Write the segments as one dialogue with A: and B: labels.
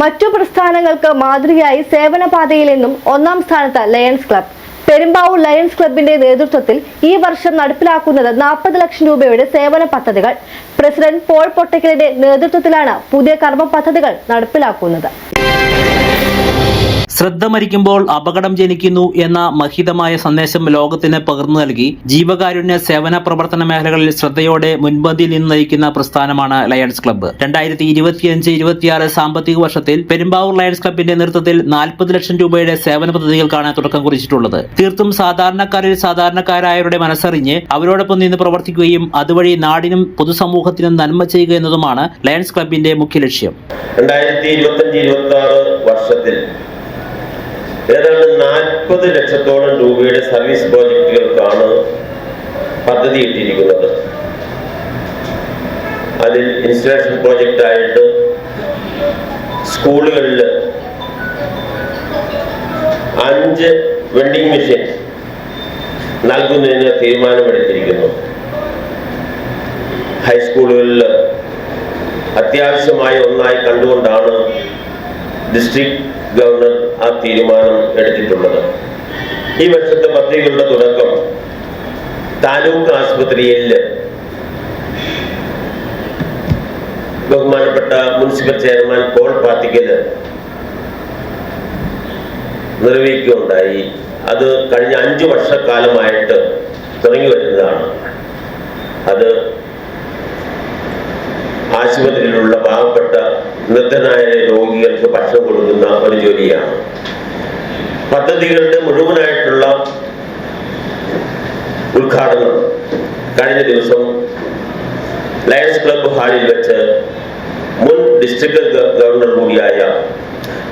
A: മറ്റു പ്രസ്ഥാനങ്ങൾക്ക് മാതൃകയായി സേവനപാതയിൽ നിന്നും ഒന്നാം സ്ഥാനത്ത് ലയൺസ് ക്ലബ്. പെരുമ്പാവൂർ ലയൺസ് ക്ലബിന്റെ നേതൃത്വത്തിൽ ഈ വർഷം നടപ്പിലാക്കുന്നത് നാൽപ്പത് ലക്ഷം രൂപയുടെ സേവന പദ്ധതികൾ. പ്രസിഡന്റ് പോൾ പൊട്ടക്കലിന്റെ നേതൃത്വത്തിലാണ് പുതിയ കർമ്മ പദ്ധതികൾ നടപ്പിലാക്കുന്നത്.
B: ശ്രദ്ധ മരിക്കുമ്പോൾ അപകടം ജനിക്കുന്നു എന്ന മഹിതമായ സന്ദേശം ലോകത്തിന് പകർന്നു നൽകി. ജീവകാരുണ്യ സേവന പ്രവർത്തന മേഖലകളിൽ ശ്രദ്ധയോടെ മുൻപന്തിയിൽ നിന്ന് നയിക്കുന്ന പ്രസ്ഥാനമാണ് ലയൺസ് ക്ലബ്ബ് രണ്ടായിരത്തി ഇരുപത്തിയഞ്ച് ഇരുപത്തിയാറ് സാമ്പത്തിക വർഷത്തിൽ പെരുമ്പാവൂർ ലയൺസ് ക്ലബിന്റെ നേതൃത്വത്തിൽ നാൽപ്പത് ലക്ഷം രൂപയുടെ സേവന പദ്ധതികൾക്കാണ് തുടക്കം കുറിച്ചിട്ടുള്ളത്. തീർത്തും സാധാരണക്കാരിൽ സാധാരണക്കാരായവരുടെ മനസ്സറിഞ്ഞ് അവരോടൊപ്പം നിന്ന് പ്രവർത്തിക്കുകയും അതുവഴി നാടിനും പൊതുസമൂഹത്തിനും നന്മ ചെയ്യുക എന്നതുമാണ് ലയൺസ് ക്ലബിന്റെ മുഖ്യ ലക്ഷ്യം.
C: രണ്ടായിരത്തി വർഷത്തിൽ ഏതാണ്ട് നാൽപ്പത് ലക്ഷത്തോളം രൂപയുടെ സർവീസ് പ്രോജക്റ്റുകൾക്കാണ് പദ്ധതി ഇട്ടിരിക്കുന്നത്. അതിൽ ഇൻസ്റ്റലേഷൻ പ്രോജക്റ്റ് ആയിട്ട് സ്കൂളുകളിൽ അഞ്ച് വെൻഡിങ് മെഷീൻ നൽകുന്നതിന് തീരുമാനമെടുത്തിരിക്കുന്നു. ഹൈസ്കൂളുകളിൽ അത്യാവശ്യമായ ഒന്നായി കണ്ടുകൊണ്ടാണ് ഡിസ്ട്രിക്ട് ഗവർണർ ആ തീരുമാനം എടുത്തിട്ടുള്ളത്. ഈ വർഷത്തെ പദ്ധതികളുടെ തുടക്കം താലൂക്ക് ആശുപത്രിയിൽ ബഹുമാനപ്പെട്ട മുനിസിപ്പൽ ചെയർമാൻ പോൾ പാത്തിക്കൽ നിർവഹിക്കുകയുണ്ടായി. അത് കഴിഞ്ഞ അഞ്ചു വർഷക്കാലമായിട്ട് തുടങ്ങി വരുന്നതാണ്. അത് ആശുപത്രിയിലുള്ള പാവപ്പെട്ട നിർദ്ധനായ രോഗികൾക്ക് ഭക്ഷണം കൊടുക്കുന്ന ഒരു ജോലിയാണ്. പദ്ധതികളുടെ മുഴുവനായിട്ടുള്ള ഉദ്ഘാടനം കഴിഞ്ഞ ദിവസം ലയൺസ് ക്ലബ് ഹാളിൽ വെച്ച് മുൻ ഡിസ്ട്രിക്ട് ഗവർണർ കൂടിയായ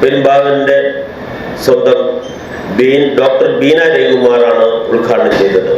C: പെരുമ്പാവിന്റെ സ്വന്തം ഡോക്ടർ ബീന രവികുമാറാണ് ഉദ്ഘാടനം ചെയ്തത്.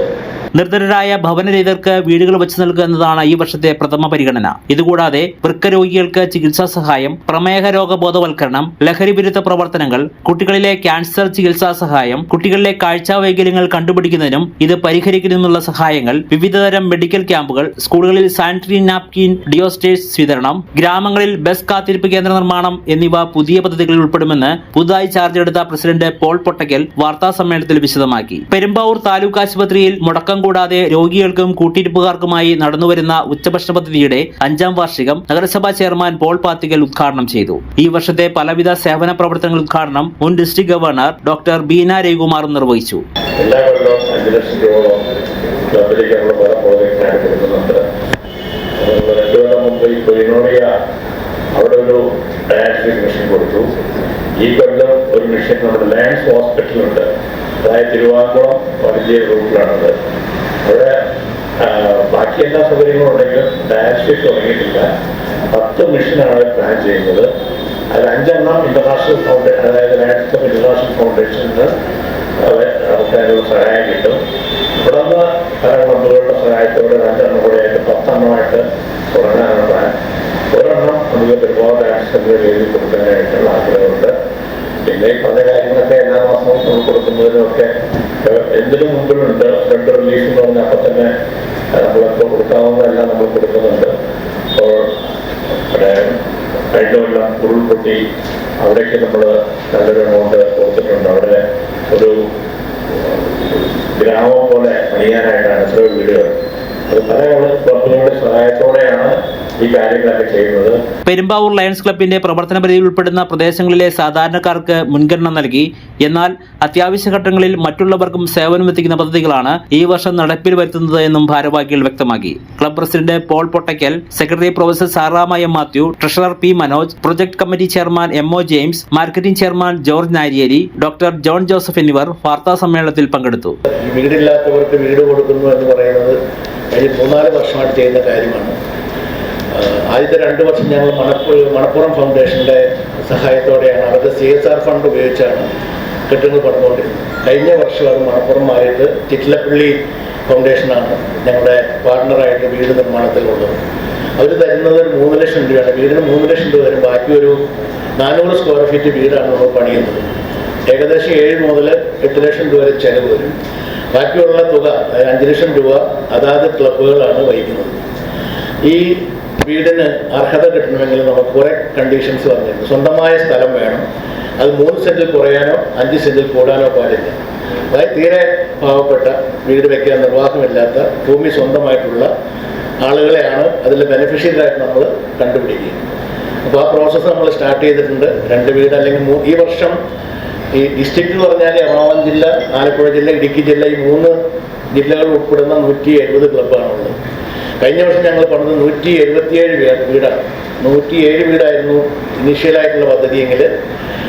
B: നിർധനരായ ഭവനരഹിതർക്ക് വീടുകൾ വെച്ച് നൽകുക എന്നതാണ് ഈ വർഷത്തെ പ്രഥമ പരിഗണന. ഇതുകൂടാതെ വൃക്ക രോഗികൾക്ക് ചികിത്സാ സഹായം പ്രമേഹ രോഗ ബോധവൽക്കരണം ലഹരി വിരുദ്ധ പ്രവർത്തനങ്ങൾ കുട്ടികളിലെ ക്യാൻസർ ചികിത്സാ സഹായം കുട്ടികളിലെ കാഴ്ചാ വൈകല്യങ്ങൾ കണ്ടുപിടിക്കുന്നതിനും ഇത് പരിഹരിക്കുന്നതിനുള്ള സഹായങ്ങൾ വിവിധതരം മെഡിക്കൽ ക്യാമ്പുകൾ സ്കൂളുകളിൽ സാനിറ്ററി നാപ്കിൻ ഡിയോസ്റ്റേഴ്സ് വിതരണം ഗ്രാമങ്ങളിൽ ബസ് കാത്തിരിപ്പ് കേന്ദ്ര നിർമ്മാണം എന്നിവ പുതിയ പദ്ധതികളിൽ ഉൾപ്പെടുമെന്ന് പുതുതായി ചാർജ് എടുത്ത പ്രസിഡന്റ് പോൾ പൊട്ടക്കൽ വാർത്താ സമ്മേളനത്തിൽ വിശദമാക്കി. പെരുമ്പാവൂർ താലൂക്ക് ആശുപത്രിയിൽ മുടക്കം കൂടാതെ രോഗികൾക്കും കൂട്ടിരിപ്പുകാർക്കുമായി നടന്നുവരുന്ന ഉച്ചഭക്ഷണ പദ്ധതിയുടെ അഞ്ചാം വാർഷികം നഗരസഭാ ചെയർമാൻ പോൾ പാത്തികൽ ഉദ്ഘാടനം ചെയ്തു. ഈ വർഷത്തെ പലവിധ സേവന പ്രവർത്തനങ്ങൾ ഉദ്ഘാടനം മുൻ ഡിസ്ട്രിക്ട് ഗവർണർ ഡോക്ടർ ബീന രവികുമാറും നിർവഹിച്ചു.
D: എല്ലാ ലക്ഷം ഈ ഒരു കൊടുത്തു. ഈ കൊല്ലം ഒരു മിഷൻ നമ്മുടെ ലാൻഡ്സ് ഹോസ്പിറ്റലുണ്ട്. അതായത് തിരുവാങ്കുളം വലിയ റൂട്ടിലാണത് അവിടെ ബാക്കി എല്ലാ സൗകര്യങ്ങളും ഉണ്ടെങ്കിലും ഡയാലിസിസ് തുടങ്ങിയിട്ടില്ല. പത്ത് മെഷീനാണ് പ്ലാൻ ചെയ്യുന്നത്. അതിൽ അഞ്ചെണ്ണം ഇന്റർനാഷണൽ ഫൗണ്ടേഷൻ അതായത് നാഷണൽ ഇന്റർനാഷണൽ ഫൗണ്ടേഷനിൽ നമുക്ക് അതിനുള്ള സഹായം കിട്ടും. തുടർന്ന് കൊടുക്കുന്നതിനൊക്കെ ഏഹ്, എന്തിനു മുമ്പിലുണ്ട് ഫ്രണ്ട് റിലീഫ് എന്ന് പറഞ്ഞാൽ അപ്പം തന്നെ നമ്മളിപ്പോൾ കൊടുക്കാവുന്നതെല്ലാം നമ്മൾ കൊടുക്കുന്നുണ്ട്. അപ്പോൾ ഇവിടെ കഴിഞ്ഞ കൊല്ലം ഉരുൾപൊട്ടി അവിടേക്ക് നമ്മൾ നല്ലൊരു എമൗണ്ട് കൊടുത്തിട്ടുണ്ട്. അവിടെ ഒരു ഗ്രാമം പോലെ പണിയാനായിട്ടാണ് എത്രയോ വീടുകൾ
B: പെരുമ്പാവൂർ ലയൺസ് ക്ലബിന്റെ പ്രവർത്തന പരിധിയിൽ ഉൾപ്പെടുന്ന പ്രദേശങ്ങളിലെ സാധാരണക്കാർക്ക് മുൻഗണന നൽകി. എന്നാൽ അത്യാവശ്യ ഘട്ടങ്ങളിൽ മറ്റുള്ളവർക്കും സേവനം എത്തിക്കുന്ന പദ്ധതികളാണ് ഈ വർഷം നടപ്പിൽ വരുത്തുന്നത് എന്നും ഭാരവാഹികൾ വ്യക്തമാക്കി. Club president Paul Pottakkal secretary professor Sarama M Mathew treasurer P Manoj project committee chairman M O James marketing chairman George Nariyeri doctor John Joseph എന്നിവർ വാർത്താ സമ്മേളനത്തിൽ പങ്കെടുത്തു.
D: വീടില്ലാത്തവർക്ക് വീട് കൊടുക്കുന്നു എന്ന് പറയുന്നത് കഴിഞ്ഞ മൂന്നാൽ വർഷമായിട്ട് ചെയ്യുന്ന കാര്യമാണ്. ആദ്യത്തെ രണ്ട് വർഷം ഞങ്ങൾ മണപ്പു മണപ്പുറം ഫൗണ്ടേഷന്റെ സഹായത്തോടെയാണ് അവരുടെ സി എസ് ആർ ഫണ്ട് ഉപയോഗിച്ചാണ് കെട്ടിടങ്ങൾ പണിതുകൊണ്ടിരുന്നത്. കഴിഞ്ഞ വർഷം അത് മണപ്പുറമായിട്ട് ചിറ്റിലപ്പള്ളി ഫൗണ്ടേഷനാണ് ഞങ്ങളുടെ പാർട്ണറായിട്ട് വീട് നിർമ്മാണത്തിലുള്ളത്. അവർ തരുന്നത് ഒരു മൂന്ന് ലക്ഷം രൂപയാണ്. വീടിന് മൂന്ന് ലക്ഷം രൂപ വരും. ബാക്കി ഒരു നാനൂറ് സ്ക്വയർ ഫീറ്റ് വീടാണ് നമ്മൾ പണിയുന്നത്. ഏകദേശം ഏഴ് മുതൽ എട്ട് ലക്ഷം രൂപ വരെ ചെലവ് വരും. ബാക്കിയുള്ള തുക അഞ്ചു ലക്ഷം രൂപ അതാത് ക്ലബ്ബുകളാണ് വഹിക്കുന്നത്. ഈ വീടിന് അർഹത കിട്ടണമെങ്കിൽ നമുക്ക് കുറേ കണ്ടീഷൻസ് പറഞ്ഞിട്ടുണ്ട് സ്വന്തമായ സ്ഥലം വേണം. അത് മൂന്ന് സെന്റിൽ കുറയാനോ അഞ്ച് സെന്റിൽ കൂടാനോ പാടില്ല. അതായത് തീരെ പാവപ്പെട്ട വീട് വെക്കാൻ നിർവാഹമില്ലാത്ത ഭൂമി സ്വന്തമായിട്ടുള്ള ആളുകളെയാണ് അതിൽ ബെനിഫിഷ്യറായിട്ട് നമ്മൾ കണ്ടുപിടിക്കുക. അപ്പോൾ ആ പ്രോസസ്സ് നമ്മൾ സ്റ്റാർട്ട് ചെയ്തിട്ടുണ്ട്. രണ്ട് വീട് അല്ലെങ്കിൽ ഈ വർഷം ഈ ഡിസ്ട്രിക്റ്റ് എന്ന് പറഞ്ഞാൽ എറണാകുളം ജില്ല ആലപ്പുഴ ജില്ല ഇടുക്കി ജില്ല ഈ മൂന്ന് ജില്ലകൾ ഉൾപ്പെടുന്ന നൂറ്റി എഴുപത് ക്ലബ്ബാണുള്ളത് കഴിഞ്ഞ വർഷം ഞങ്ങൾ പണിത് നൂറ്റി എഴുപത്തിയേഴ് വീടാണ്. നൂറ്റി ഏഴ് വീടായിരുന്നു ഇനീഷ്യലായിട്ടുള്ള പദ്ധതിയെങ്കിൽ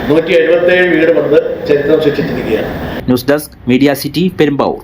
D: നൂറ്റി എഴുപത്തേഴ് വീട് പണിത് ചരിത്രം സൃഷ്ടിച്ചിരിക്കുകയാണ്.
B: News desk media city Perumbavoor.